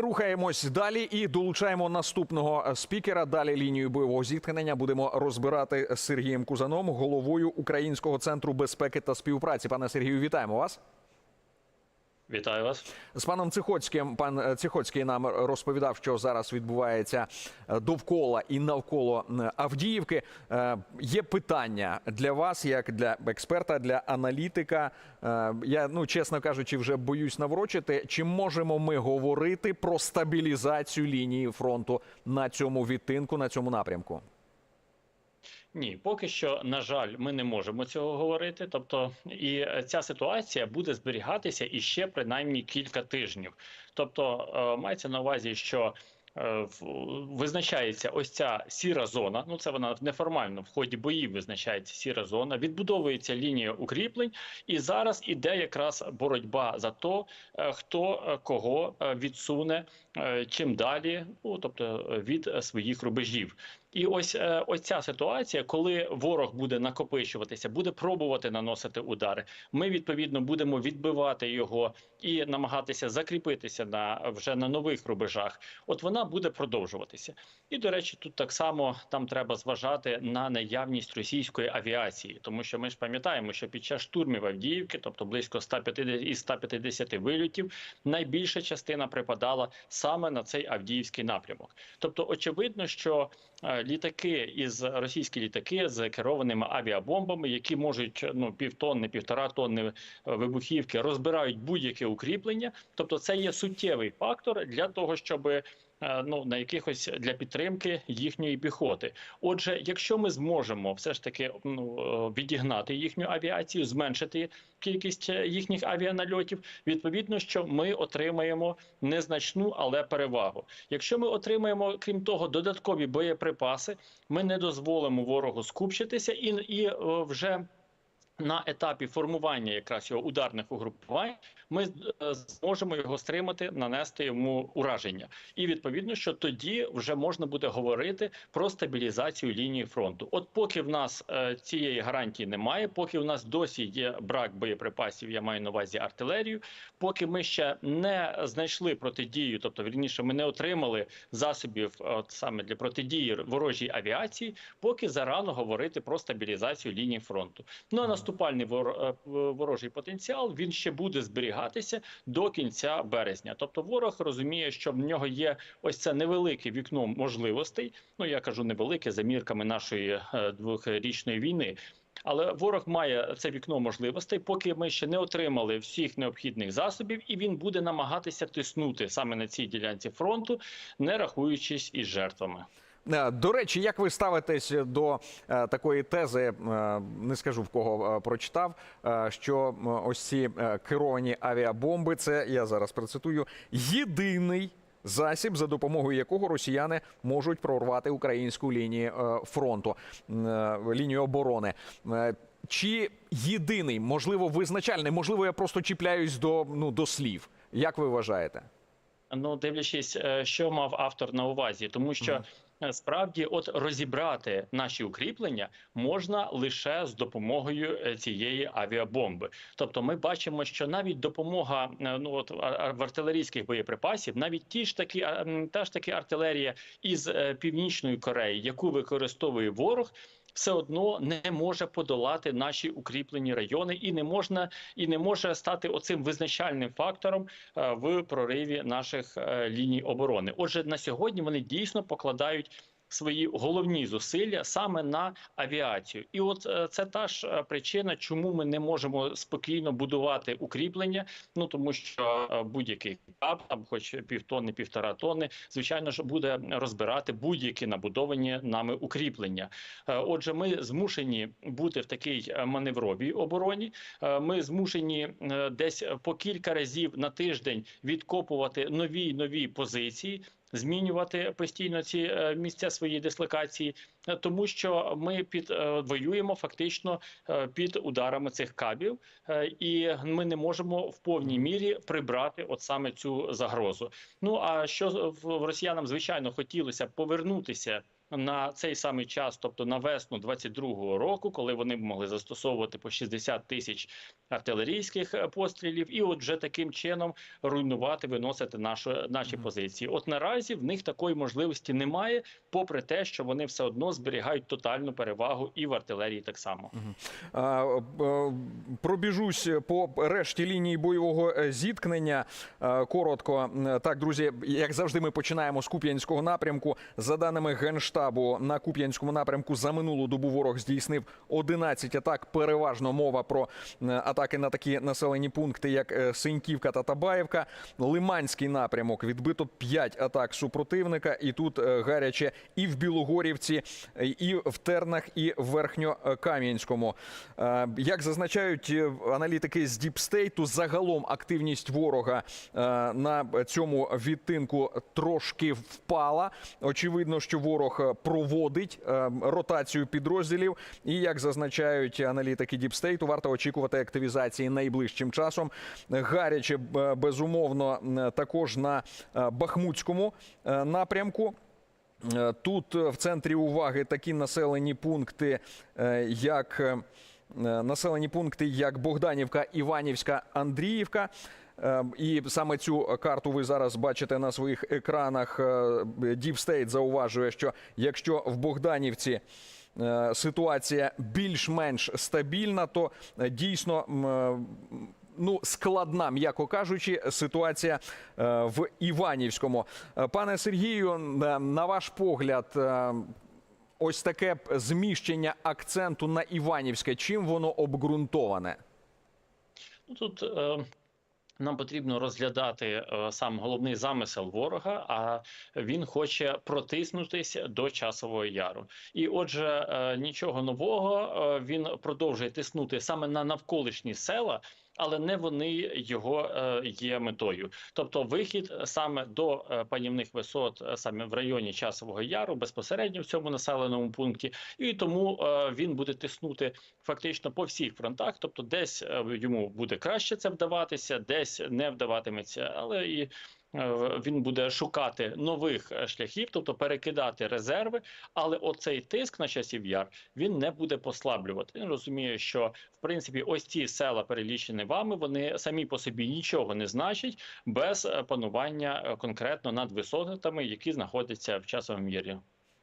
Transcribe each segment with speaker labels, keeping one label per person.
Speaker 1: Рухаємось далі і долучаємо наступного е, спікера. Далі лінію бойового зіткнення будемо розбирати з Сергієм Кузаном, головою Українського центру безпеки та співпраці. Пане Сергію, вітаємо вас.
Speaker 2: Вітаю вас.
Speaker 1: З паном Цихоцьким пан е, Цихоцький нам розповідав, що зараз відбувається е, довкола і навколо Авдіївки. Е, Є питання для вас, як для експерта, для аналітика. Я ну чесно кажучи, вже боюсь наврочити. Чи можемо ми говорити про стабілізацію лінії фронту на цьому відтинку, на цьому напрямку?
Speaker 2: Ні, поки що, на жаль, ми не можемо цього говорити. Тобто, і е, ця ситуація буде зберігатися іще принаймні кілька тижнів. Тобто, е, мається на увазі, що е, визначається ось ця сіра зона. Ну це вона неформально в ході боїв визначається сіра зона. Відбудовується лінія укріплень, і зараз іде якраз боротьба за то, хто кого відсуне чим далі, ну тобто від своїх рубежів. І ось е, ось ця ситуація, коли ворог буде накопичуватися, буде пробувати наносити удари. Ми відповідно будемо відбивати його і намагатися закріпитися на вже на нових рубежах. От вона буде продовжуватися. І до речі, тут так само там треба зважати на наявність російської авіації, тому що ми ж пам'ятаємо, що під час штурмів Авдіївки, тобто близько 150 із 150 вильотів, найбільша частина припадала саме на цей Авдіївський напрямок. Тобто, очевидно, що е, літаки із російські літаки з керованими авіабомбами, які можуть ну півтонни, півтора тонни е, вибухівки, розбирають будь-яке укріплення. Тобто, це є суттєвий фактор для того, щоб ну на якихось для підтримки їхньої піхоти. Отже, якщо ми зможемо все ж таки ну е, відігнати їхню авіацію, зменшити кількість е, їхніх авіанальотів, відповідно, що ми отримаємо незначну, але перевагу. Якщо ми отримаємо, крім того, додаткові боєприпаси, ми не дозволимо ворогу скупчитися і, і е, вже. На етапі формування якраз його ударних угрупувань ми е, зможемо його стримати, нанести йому ураження, і відповідно, що тоді вже можна буде говорити про стабілізацію лінії фронту. От поки в нас е, цієї гарантії немає, поки в нас досі є брак боєприпасів, я маю на увазі артилерію. Поки ми ще не знайшли протидію, тобто вірніше, ми не отримали засобів от саме для протидії ворожій авіації, поки зарано говорити про стабілізацію лінії фронту. Ну а наступальний е, ворожий потенціал він ще буде зберігатися до кінця березня. Тобто, ворог розуміє, що в нього є ось це невелике вікно можливостей. Ну я кажу невелике за мірками нашої е, двохрічної війни. Але ворог має це вікно можливостей, поки ми ще не отримали всіх необхідних засобів, і він буде намагатися тиснути саме на цій ділянці фронту, не рахуючись із жертвами.
Speaker 1: Е, До речі, як ви ставитесь до е, такої тези, е, не скажу в кого прочитав, що ось ці керовані авіабомби, це я зараз процитую, єдиний засіб, за допомогою якого росіяни можуть прорвати українську лінію фронту, лінію оборони. Чи єдиний, можливо, визначальний, можливо, я просто чіпляюсь до, ну, до слів. Як ви вважаєте?
Speaker 2: Ну, дивлячись, що мав автор на увазі, тому що справді, от розібрати наші укріплення можна лише з допомогою е, цієї авіабомби. Тобто, ми бачимо, що навіть допомога е, ну от в артилерійських боєприпасів, навіть ті ж такі та ж таки артилерія із е, північної Кореї, яку використовує ворог. Все одно не може подолати наші укріплені райони, і не можна і не може стати оцим визначальним фактором е, в прориві наших е, ліній оборони. Отже, на сьогодні вони дійсно покладають свої головні зусилля саме на авіацію, і от е, це та ж е, причина, чому ми не можемо спокійно будувати укріплення. Ну тому що е, будь-який кап, там хоч півтонни, півтора тонни, звичайно ж буде розбирати будь-які набудовані нами укріплення. Отже, ми змушені бути в такій маневровій обороні. Ми змушені десь по кілька разів на тиждень відкопувати нові нові позиції. Змінювати постійно ці е, місця своєї дислокації, тому що ми під е, воюємо фактично е, під ударами цих кабів, е, і ми не можемо в повній мірі прибрати от саме цю загрозу. Ну а що в росіянам звичайно хотілося повернутися. На цей самий час, тобто на весну 22-го року, коли вони б могли застосовувати по 60 тисяч артилерійських е, пострілів, і от вже таким чином руйнувати, виносити нашу, наші
Speaker 1: Мгм.
Speaker 2: позиції. От наразі в них такої можливості немає, попри те, що вони все одно зберігають тотальну перевагу і в артилерії так само.
Speaker 1: Е, Пробіжусь по решті лінії бойового е, зіткнення. Е, Коротко, так, друзі, як завжди, ми починаємо з Куп'янського напрямку. За даними Генштабу, на Куп'янському напрямку за минулу добу ворог здійснив 11 атак. Переважно мова про атаки на такі населені пункти, як Синьківка та Табаєвка. Лиманський напрямок відбито 5 атак супротивника, і тут гаряче і в Білогорівці, і в Тернах, і в Верхньокам'янському. Е, Як зазначають е, аналітики з Діпстейту, загалом активність ворога е, на цьому відтинку трошки впала. Очевидно, що ворог е, проводить е, ротацію підрозділів. І як зазначають аналітики Діпстейту, варто очікувати активізації найближчим часом. Гаряче безумовно також на е, Бахмутському е, напрямку. Е, Тут е, в центрі уваги такі населені пункти, е, як населені пункти, як Богданівка, Іванівська, Андріївка. І саме цю карту ви зараз бачите на своїх екранах. State зауважує, що якщо в Богданівці ситуація більш-менш стабільна, то дійсно ну, складна, м'яко кажучи, ситуація е, в Іванівському. Е, Пане Сергію, е, на ваш погляд, ось таке зміщення акценту на Іванівське, чим воно обґрунтоване?
Speaker 2: Ну тут е, нам потрібно розглядати е, сам головний замисел ворога, а він хоче протиснутися до часового яру. І отже, е, нічого нового е, він продовжує тиснути саме на навколишні села. Але не вони його е, є метою, тобто вихід саме до е, панівних висот, е, саме в районі часового яру, безпосередньо в цьому населеному пункті, і тому е, він буде тиснути фактично по всіх фронтах. Тобто, десь е, йому буде краще це вдаватися, десь не вдаватиметься, але і. Е, Він буде шукати нових е, шляхів, тобто перекидати резерви, але оцей тиск на часів яр він не буде послаблювати. Він розуміє, що в принципі ось ці села, перелічені вами, вони самі по собі нічого не значать без е, панування конкретно над висотами, які знаходяться в часовому ярі.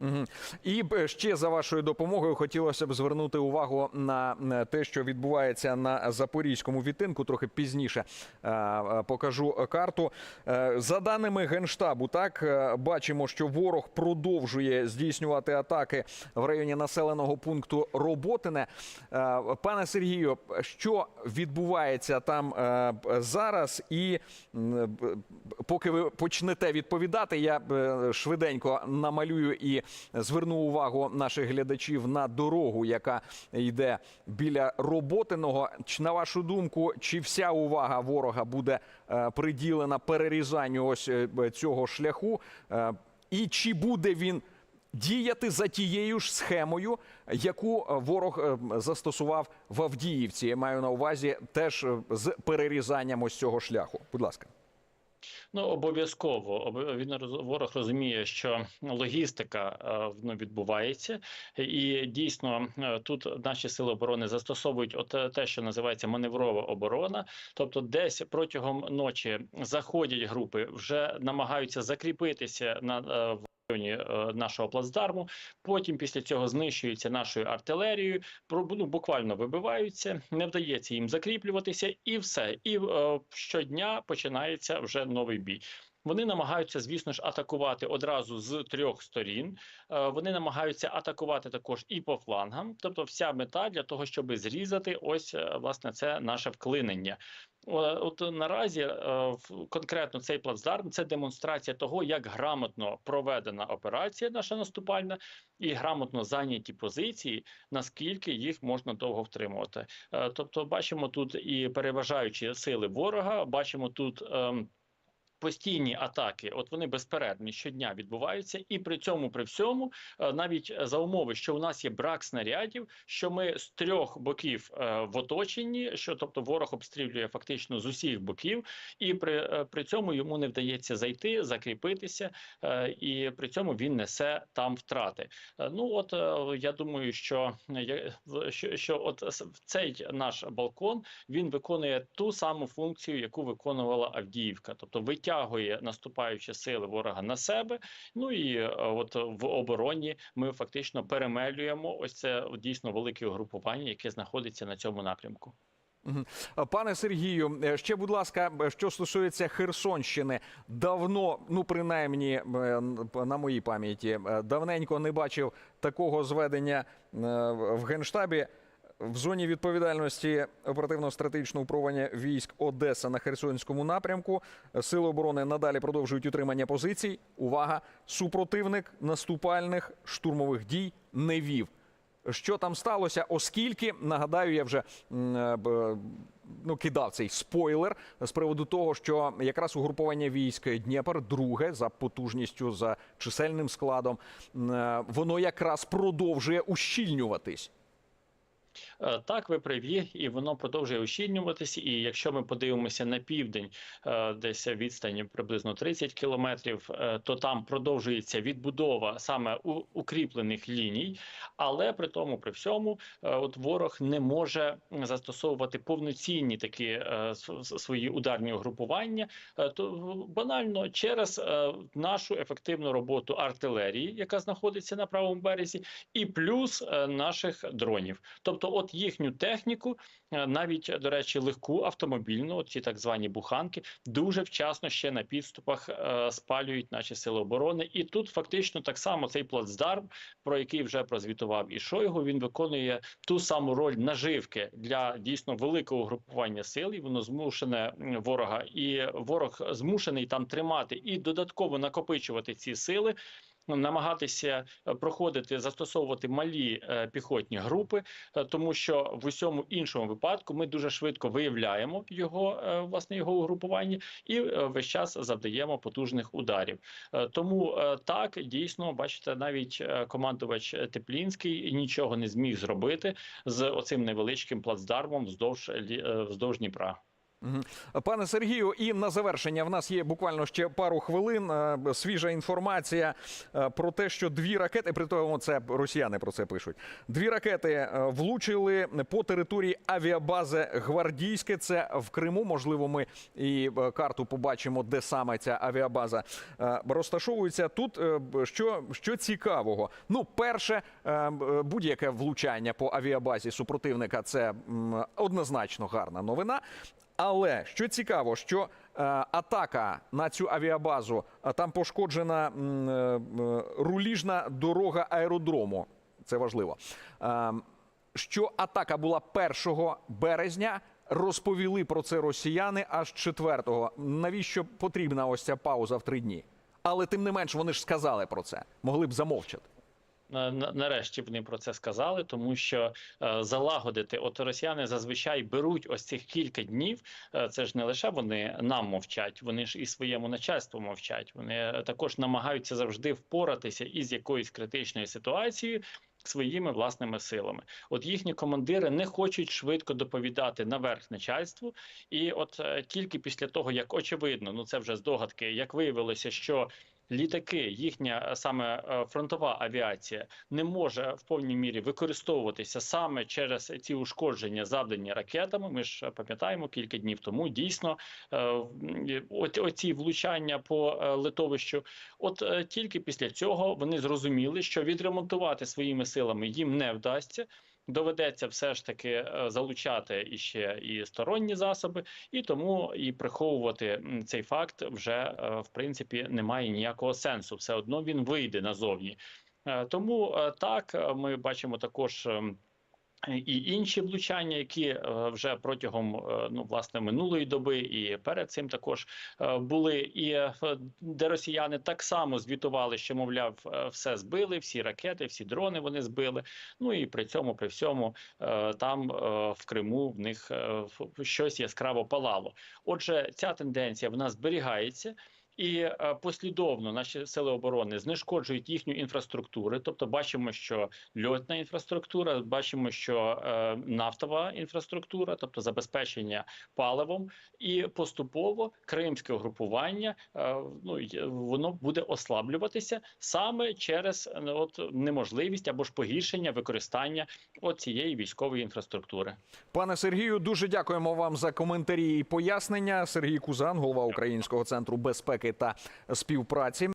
Speaker 1: Угу. І ще за вашою допомогою хотілося б звернути увагу на е, те, що відбувається на запорізькому відтинку. Трохи пізніше е, е, покажу карту. Е, За даними генштабу, так е, бачимо, що ворог продовжує здійснювати атаки в районі населеного пункту Роботине. Е, Пане Сергію, що відбувається там е, зараз? І поки ви почнете відповідати, я е, швиденько намалюю і зверну увагу наших глядачів на дорогу, яка йде біля роботиного. На вашу думку, чи вся увага ворога буде е, приділена перерізанню ось е, цього шляху? І чи буде він діяти за тією ж схемою, яку ворог застосував в Авдіївці? Я маю на увазі теж з перерізанням ось цього шляху. Будь ласка.
Speaker 2: Ну обов'язково Обо- він ворог розуміє, що логістика е, ну, відбувається, і дійсно е, тут наші сили оборони застосовують от е, те, що називається маневрова оборона. Тобто, десь протягом ночі заходять групи, вже намагаються закріпитися на в районі е, нашого плацдарму. Потім після цього знищуються нашою артилерією. ну, буквально вибиваються, не вдається їм закріплюватися, і все. І е, щодня починається вже новий бій. Вони намагаються, звісно ж, атакувати одразу з трьох сторін. Е, Вони намагаються атакувати також і по флангам. Тобто, вся мета для того, щоб зрізати ось е, власне це наше вклинення. О, От наразі е, конкретно цей плацдарм це демонстрація того, як грамотно проведена операція наша наступальна і грамотно зайняті позиції, наскільки їх можна довго втримувати. Е, Тобто, бачимо тут і переважаючі сили ворога, бачимо тут. Постійні атаки, от вони безперервні щодня відбуваються, і при цьому, при всьому, е, навіть за умови, що у нас є брак снарядів, що ми з трьох боків е, в оточенні, що тобто ворог обстрілює фактично з усіх боків, і при, е, при цьому йому не вдається зайти, закріпитися, е, і при цьому він несе там втрати. Е, Ну от е, я думаю, що, е, що, що от цей наш балкон він виконує ту саму функцію, яку виконувала Авдіївка, тобто витягує наступаючі сили ворога на себе. Ну і е, от в обороні ми фактично перемелюємо ось це дійсно велике угрупування, яке знаходиться на цьому напрямку.
Speaker 1: Пане Сергію, е, ще, будь ласка, що стосується Херсонщини, давно, ну принаймні е, на моїй пам'яті, давненько не бачив такого зведення в Генштабі. В зоні відповідальності оперативно-стратегічного управління військ Одеса на Херсонському напрямку сили оборони надалі продовжують утримання позицій. Увага! Супротивник наступальних штурмових дій не вів. Що там сталося, оскільки нагадаю, я вже е, ну, кидав цей спойлер з приводу того, що якраз угруповання військ Дніпр, друге за потужністю, за чисельним складом, е, воно якраз продовжує ущільнюватись.
Speaker 2: Е, Так, ви праві, і воно продовжує ущільнюватися. І якщо ми подивимося на південь, е, десь відстані приблизно 30 кілометрів, е, то там продовжується відбудова саме укріплених ліній, але при тому, при всьому, от ворог не може застосовувати повноцінні такі свої ударні угрупування, то банально через нашу ефективну роботу артилерії, яка знаходиться на правому березі, і плюс наших дронів. Тобто, от їхню техніку, е, навіть до речі, легку автомобільну, ці так звані буханки, дуже вчасно ще на підступах е, спалюють наші сили оборони. І тут фактично так само цей плацдарм, про який вже прозвітував і Шойгу, він виконує ту саму роль наживки для дійсно великого групування сил. І воно змушене ворога, і ворог змушений там тримати і додатково накопичувати ці сили. Намагатися е, проходити, застосовувати малі е, піхотні групи, е, тому що в усьому іншому випадку ми дуже швидко виявляємо його власне його угрупування і весь час завдаємо потужних ударів. Тому так дійсно бачите, навіть командувач Теплінський нічого не зміг зробити з оцим невеличким плацдармом вздовж вздовж Дніпра.
Speaker 1: Пане Сергію, і на завершення в нас є буквально ще пару хвилин. е, Свіжа інформація е, про те, що дві ракети, при тому це росіяни про це пишуть. Дві ракети е, влучили по території авіабази Гвардійське. Це в Криму. Можливо, ми і карту побачимо, де саме ця авіабаза розташовується. Тут що, що цікавого? Ну, перше, будь-яке влучання по авіабазі супротивника це однозначно гарна новина. Але що цікаво, що е, атака на цю авіабазу е, там пошкоджена е, руліжна дорога аеродрому. Це важливо. Що атака була 1 березня. Розповіли про це росіяни аж 4-го. Навіщо потрібна ось ця пауза в три дні? Але тим не менш вони ж сказали про це, могли б замовчати.
Speaker 2: На- Нарешті вони про це сказали, тому що е, залагодити, от росіяни зазвичай беруть ось цих кілька днів. е, це ж не лише вони нам мовчать, вони ж і своєму начальству мовчать. Вони е, також намагаються завжди впоратися із якоюсь критичною ситуацією. Своїми власними силами, от їхні командири не хочуть швидко доповідати наверх начальству, і от е, тільки після того, як очевидно, ну це вже здогадки, як виявилося, що літаки, їхня е, саме е, фронтова авіація не може в повній мірі використовуватися саме через ці ушкодження, завдані ракетами. Ми ж е, пам'ятаємо кілька днів тому дійсно оці влучання по литовищу. От тільки після цього вони зрозуміли, що відремонтувати своїми силами їм не вдасться. Доведеться все ж таки е, залучати іще і сторонні засоби, і тому і приховувати цей факт вже е, в принципі немає ніякого сенсу. Все одно він вийде назовні. Е, Тому так ми бачимо також. Ем, і інші влучання, які е, вже протягом е, ну власне минулої доби і перед цим також е, були, і е, де росіяни так само звітували, що мовляв, е, все збили, всі ракети, всі дрони вони збили. Ну і при цьому, при всьому, е, там е, в Криму в них е, в- щось яскраво палало. Отже, ця тенденція вона зберігається. І е, послідовно наші сили оборони знешкоджують їхню інфраструктуру. Тобто, бачимо, що льотна інфраструктура, бачимо, що е, нафтова інфраструктура, тобто забезпечення паливом, і поступово кримське угрупування е, ну воно буде ослаблюватися саме через е, от неможливість або ж погіршення використання цієї військової інфраструктури.
Speaker 1: Пане Сергію, дуже дякуємо вам за коментарі і пояснення. Сергій Кузан, голова Українського центру та співпраці.